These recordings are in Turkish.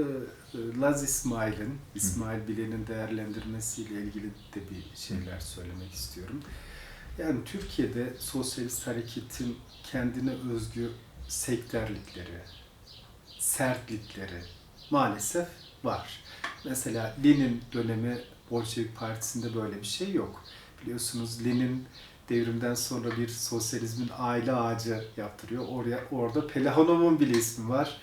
Ee, Laz İsmail'in, İsmail Bilen'in değerlendirmesiyle ilgili de bir şeyler söylemek istiyorum. Yani Türkiye'de sosyalist hareketin kendine özgü sektörlükleri, sertlikleri maalesef var. Mesela Lenin dönemi Bolşevik Partisi'nde böyle bir şey yok. Biliyorsunuz Lenin devrimden sonra bir sosyalizmin aile ağacı yaptırıyor. Oraya orada Pelahanov'un bile ismi var.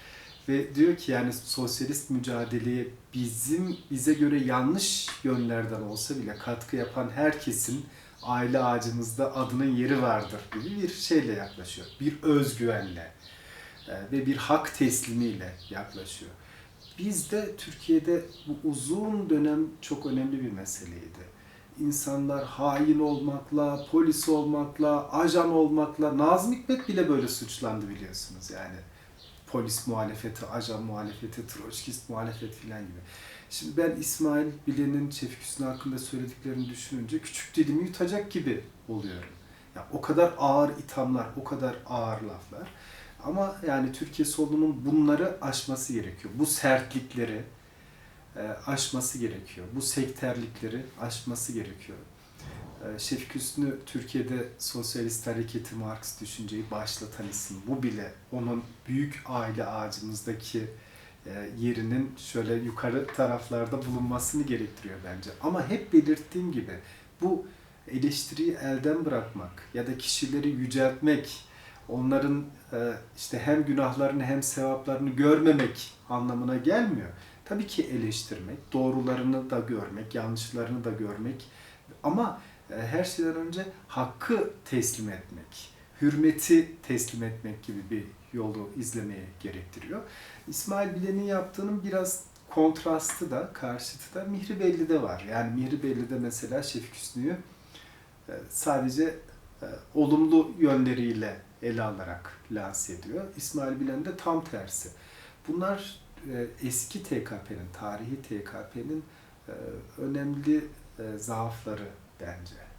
Ve diyor ki yani sosyalist mücadeleye bizim bize göre yanlış yönlerden olsa bile katkı yapan herkesin aile ağacımızda adının yeri vardır gibi bir şeyle yaklaşıyor. Bir özgüvenle e, ve bir hak teslimiyle yaklaşıyor. Bizde Türkiye'de bu uzun dönem çok önemli bir meseleydi. İnsanlar hain olmakla, polis olmakla, ajan olmakla, Nazım Hikmet bile böyle suçlandı biliyorsunuz yani polis muhalefeti, ajan muhalefeti, troçkist muhalefet filan gibi. Şimdi ben İsmail Bilen'in Şefik Hüsnü hakkında söylediklerini düşününce küçük dilimi yutacak gibi oluyorum. Ya o kadar ağır ithamlar, o kadar ağır laflar. Ama yani Türkiye solunun bunları aşması gerekiyor. Bu sertlikleri e, aşması gerekiyor. Bu sektörlükleri aşması gerekiyor. E, Şefik Hüsnü Türkiye'de sosyalist hareketi, Marks düşünceyi başlatan isim. Bu bile onun büyük aile ağacımızdaki e, yerinin şöyle yukarı taraflarda bulunmasını gerektiriyor bence. Ama hep belirttiğim gibi bu eleştiriyi elden bırakmak ya da kişileri yüceltmek, onların e, işte hem günahlarını hem sevaplarını görmemek anlamına gelmiyor. Tabii ki eleştirmek, doğrularını da görmek, yanlışlarını da görmek ama her şeyden önce hakkı teslim etmek, hürmeti teslim etmek gibi bir yolu izlemeye gerektiriyor. İsmail Bilen'in yaptığının biraz kontrastı da, karşıtı da Mihribelli'de var. Yani Mihribelli'de mesela Şefik Hüsnü'yü e, sadece e, olumlu yönleriyle ele alarak lanse ediyor. İsmail Bilen de tam tersi. Bunlar e, eski TKP'nin, tarihi TKP'nin önemli zaafları bence.